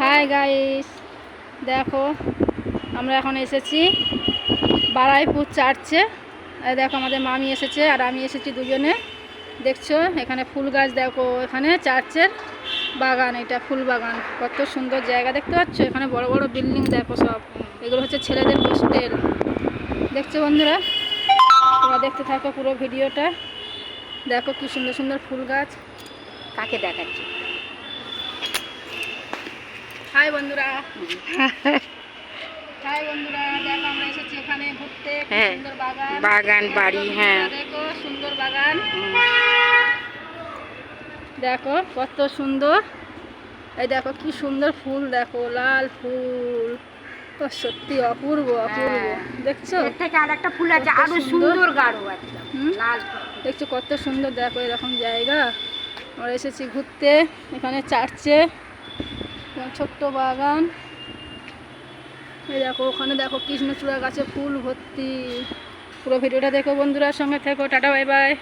Hi guys দেখো, আমরা এখন এসেছি বারাইপুর চার্চে। দেখো, আমাদের মামি এসেছে আর আমি এসেছি দুজনে। দেখছ, এখানে ফুল গাছ দেখো, এখানে চার্চের বাগান, এটা ফুল বাগান। কত সুন্দর জায়গা, দেখতে পাচ্ছ? এখানে বড় বড় বিল্ডিং দেখো সব। এগুলো হচ্ছে ছেলেদের হোস্টেল দেখছ বন্ধুরা? তোমরা দেখতে থাকো পুরো ভিডিওটা। দেখো কি সুন্দর সুন্দর ফুল গাছ। কাকে দেখাচ্ছি? হাই বন্ধুরা। হাই বন্ধুরা দেখো আমরা এসেছি এখানে ঘুরতে। হ্যাঁ, সুন্দর বাগান। বাগান, বাড়ি, হ্যাঁ। দেখো সুন্দর বাগান। দেখো কত সুন্দর। এই দেখো কি সুন্দর ফুল দেখো লাল ফুল। ও সত্যি অপূর্ব অপূর্ব। হ্যাঁ। দেখছ? এর থেকে আর একটা ফুল আছে আরও সুন্দর। গাঢ় একদম? লাল। দেখছ কত সুন্দর দেখো এরকম জায়গা। আমরা এসেছি ঘুরতে এখানে চার্চে। ছোট্ট বাগান। এই দেখো, ওখানে দেখো কৃষ্ণচূড়া গাছে ফুল ভর্তি। পুরো ভিডিওটা দেখো বন্ধুরা, সঙ্গে থেকো, টাটা, বাই বাই।